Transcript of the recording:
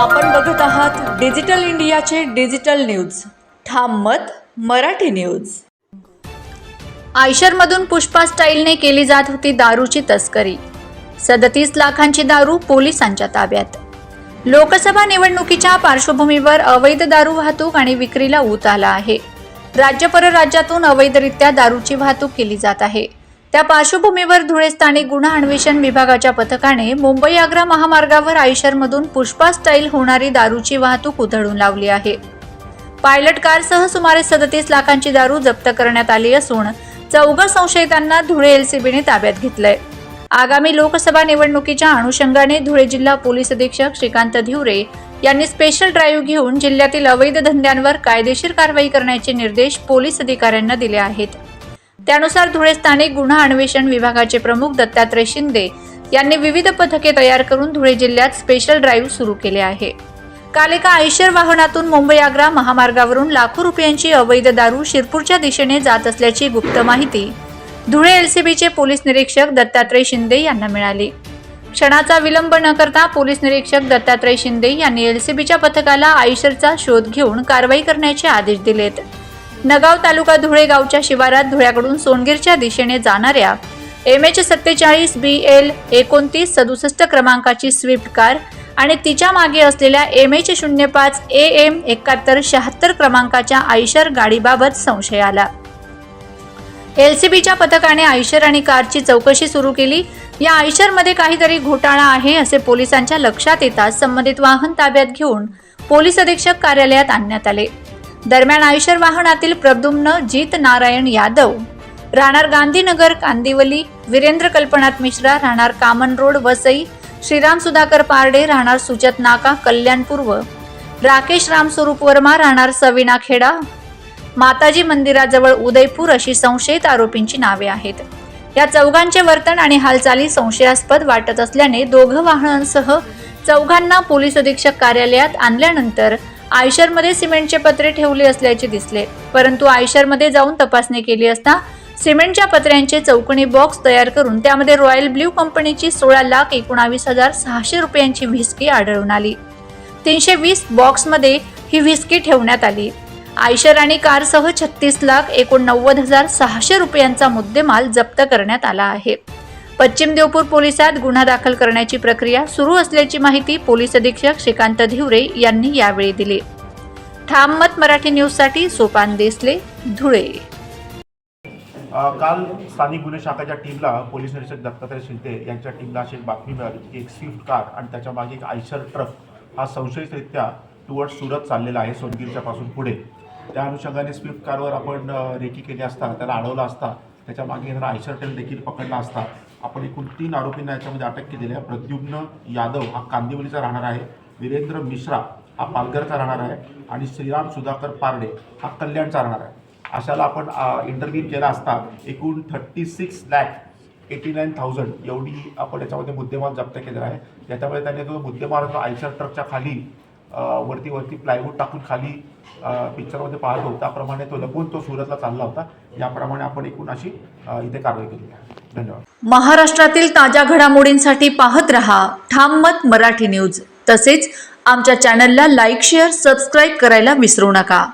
आपण बघत आहात डिजिटल इंडियाचे डिजिटल न्यूज. ठाम मत मराठी न्यूज. आयशरमधून पुष्पा स्टाईलने केली जात होती दारूची तस्करी. सदतीस लाखांची दारू पोलिसांच्या ताब्यात. लोकसभा निवडणुकीच्या पार्श्वभूमीवर अवैध दारू वाहतूक आणि विक्रीला ऊत आला आहे. राज्य परराज्यातून अवैधरित्या दारूची वाहतूक केली जात आहे. त्या पार्श्वभूमीवर धुळे स्थानिक गुन्हा अन्वेषण विभागाच्या पथकाने मुंबई आग्रा महामार्गावर आयशरमधून पुष्पा स्टाईल होणारी दारूची वाहतूक उधळून लावली आहे. पायलट कारसह सुमारे सदतीस लाखांची दारू जप्त करण्यात आली असून चौघ संशयितांना धुळे एलसीबीने ताब्यात घेतलंय. आगामी लोकसभा निवडणुकीच्या अनुषंगाने धुळे जिल्हा पोलीस अधीक्षक श्रीकांत धिवरे यांनी स्पेशल ड्राईव्ह घेऊन जिल्ह्यातील अवैध धंद्यांवर कायदेशीर कारवाई करण्याचे निर्देश पोलीस अधिकाऱ्यांना दिले आहेत. त्यानुसार धुळे स्थानिक गुन्हा अन्वेषण विभागाचे प्रमुख दत्तात्रय शिंदे यांनी विविध पथके तयार करून धुळे जिल्ह्यात स्पेशल ड्राईव्ह सुरू केले आहे. काल एका आयशर वाहनातून मुंबई आग्रा महामार्गावरून लाखो रुपयांची अवैध दारू शिरपूरच्या दिशेने जात असल्याची गुप्त माहिती धुळे एलसीबीचे पोलीस निरीक्षक दत्तात्रय शिंदे यांना मिळाली. क्षणाचा विलंब न करता पोलीस निरीक्षक दत्तात्रय शिंदे यांनी एलसीबीच्या पथकाला आयशरचा शोध घेऊन कारवाई करण्याचे आदेश दिलेत. नगाव तालुका धुळे गावच्या शिवारात धुळ्याकडून सोनगीरच्या दिशेने जाणाऱ्या एम एच सत्तेचाळीस बी एल एकोणतीस सदुसष्ट क्रमांकाची स्विफ्ट कार आणि तिच्यामागे असलेल्या एम एच शून्य पाच ए एम एकाहत्तर शहात्तर क्रमांकाच्या आयशर गाडीबाबत संशय आला. एलसीबीच्या पथकाने आयशर आणि कारची चौकशी सुरू केली. या आयशरमध्ये काहीतरी घोटाळा आहे असे पोलिसांच्या लक्षात येताच संबंधित वाहन ताब्यात घेऊन पोलीस अधीक्षक कार्यालयात आणण्यात आले. दरम्यान आयशर वाहनातील प्रद्युम्न जीत नारायण यादव. राहणार गांधीनगर कांदिवली वीरेंद्र कल्पनाथ मिश्रा राहणार कामन रोड वसई श्रीराम सुधाकर पारडे राहणार सुचत नाका कल्याण पूर्व. राकेश रामस्वरूप वर्मा राहणार सविना खेडा. माताजी मंदिराजवळ उदयपूर अशी संशयित आरोपींची नावे आहेत. या चौघांचे वर्तन आणि हालचाली संशयास्पद वाटत असल्याने दोघं वाहनांसह चौघांना पोलीस अधीक्षक कार्यालयात आणल्यानंतर आयशरमध्ये सिमेंटचे पत्रे ठेवले असल्याचे दिसले परंतु आयशरमध्ये जाऊन तपासणी केली असता सिमेंटच्या पत्र्यांचे चौकणी बॉक्स तयार करून त्यामध्ये रॉयल ब्ल्यू कंपनीची सोळा लाख एकोणावीस हजार सहाशे रुपयांची व्हिस्की आढळून आली. तीनशे वीस बॉक्समध्ये ही व्हिस्की ठेवण्यात आली. आयशर आणि कारसह छत्तीस लाख एकोणनव्वद हजार सहाशे रुपयांचा मुद्देमाल जप्त करण्यात आला आहे. पश्चिम देवपूर पोलिसात गुन्हा दाखल करण्याची प्रक्रिया सुरू असल्याची माहिती पोलीस अधीक्षक श्रीकांत धिवरे यांनी यावेळी दिली. ठाम मराठी न्यूजसाठी सोपान देसले धुळे. काल स्थानिक गुन्हे शाखाच्या टीमला पोलीस निरीक्षक दत्तात्रय शिंदे यांच्या टीमला अशी एक बातमी मिळाली की एक स्विफ्ट कार आणि त्याच्यामागे एक आयशर ट्रक हा संशयितरित्या टुवर्ड सुरत चाललेला आहे सोनगिरच्या पासून पुढे. त्या अनुषंगाने स्विफ्ट कारवर आपण रेकी केली असता त्याला अडवला असता त्याच्यामागे येणारा आयशर देखील पकडला असता. आपण एकूण तीन आरोपींना याच्यामध्ये अटक केलेली आहे. प्रद्युम्न यादव हा कांदिवलीचा राहणार आहे. वीरेंद्र मिश्रा हा पालघरचा राहणार आहे. आणि श्रीराम सुधाकर पारडे हा कल्याणचा राहणार आहे. अशाला आपण इंटरव्ह्यू केला असता एकूण thirty six lakh eighty nine thousand एवढी आपण याच्यामध्ये मुद्देमाल जप्त केलेला आहे. त्याच्यामध्ये त्यांनी जो मुद्देमाल आयशर ट्रकच्या खाली वरती वरती प्लायवूड टाकून खाली पिक्चरमध्ये पाहतो. त्याप्रमाणे तो लपून तो सुरतला चालला होता. याप्रमाणे आपण एकूण अशी इथे कारवाई केली आहे. धन्यवाद. महाराष्ट्रातील ताज्या घडामोडींसाठी पाहत रहा ठाम मत मराठी न्यूज. तसेच आमच्या चॅनलला लाईक शेअर सबस्क्राईब करायला विसरू नका.